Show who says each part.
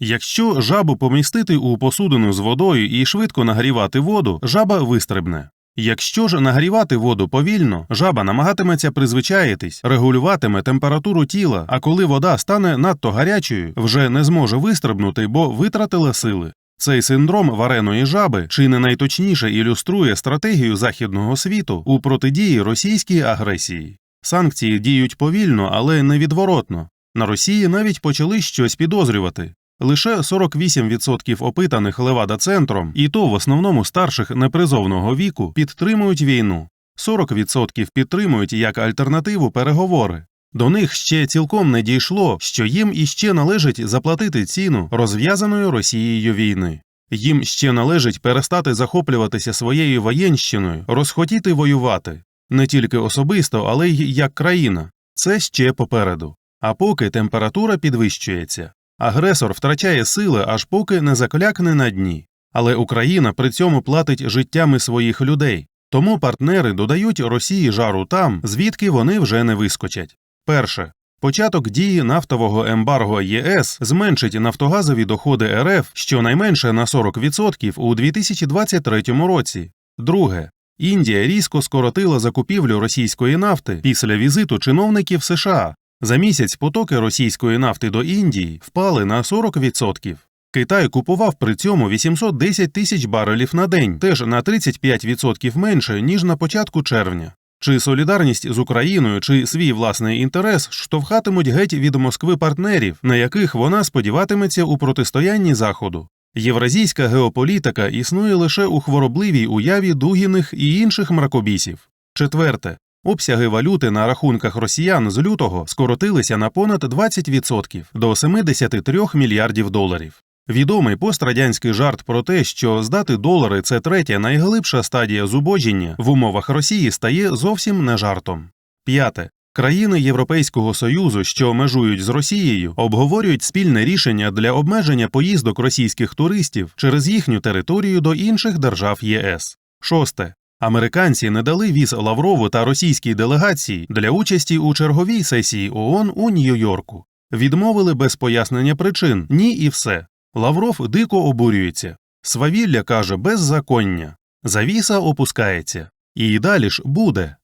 Speaker 1: Якщо жабу помістити у посудину з водою і швидко нагрівати воду, жаба вистрибне. Якщо ж нагрівати воду повільно, жаба намагатиметься призвичаїтись, регулюватиме температуру тіла, а коли вода стане надто гарячою, вже не зможе вистрибнути, бо витратила сили. Цей синдром вареної жаби чи не найточніше ілюструє стратегію західного світу у протидії російській агресії. Санкції діють повільно, але невідворотно. На Росії навіть почали щось підозрювати. Лише 48% опитаних Левада центром, і то в основному старших непризовного віку, підтримують війну. 40% підтримують як альтернативу переговори. До них ще цілком не дійшло, що їм іще належить заплатити ціну розв'язаної Росією війни. Їм ще належить перестати захоплюватися своєю воєнщиною, розхотіти воювати не тільки особисто, але й як країна. Це ще попереду. А поки температура підвищується. Агресор втрачає сили, аж поки не заклякне на дні. Але Україна при цьому платить життями своїх людей. Тому партнери додають Росії жару там, звідки вони вже не вискочать. Перше. Початок дії нафтового ембарго ЄС зменшить нафтогазові доходи РФ щонайменше на 40% у 2023 році. Друге. Індія різко скоротила закупівлю російської нафти після візиту чиновників США. За місяць потоки російської нафти до Індії впали на 40%. Китай купував при цьому 810 тисяч барелів на день, теж на 35% менше, ніж на початку червня. Чи солідарність з Україною, чи свій власний інтерес штовхатимуть геть від Москви партнерів, на яких вона сподіватиметься у протистоянні Заходу. Євразійська геополітика існує лише у хворобливій уяві дугіних і інших мракобісів. Четверте. Обсяги валюти на рахунках росіян з лютого скоротилися на понад 20% до 73 мільярдів доларів. Відомий пострадянський жарт про те, що здати долари це третя найглибша стадія зубожіння в умовах Росії стає зовсім не жартом. П'яте. Країни Європейського Союзу, що межують з Росією, обговорюють спільне рішення для обмеження поїздок російських туристів через їхню територію до інших держав ЄС. Шосте. Американці не дали віз Лаврову та російській делегації для участі у черговій сесії ООН у Нью-Йорку. Відмовили без пояснення причин ні і все. Лавров дико обурюється. Свавілля каже беззаконня. Завіса опускається. І далі ж буде.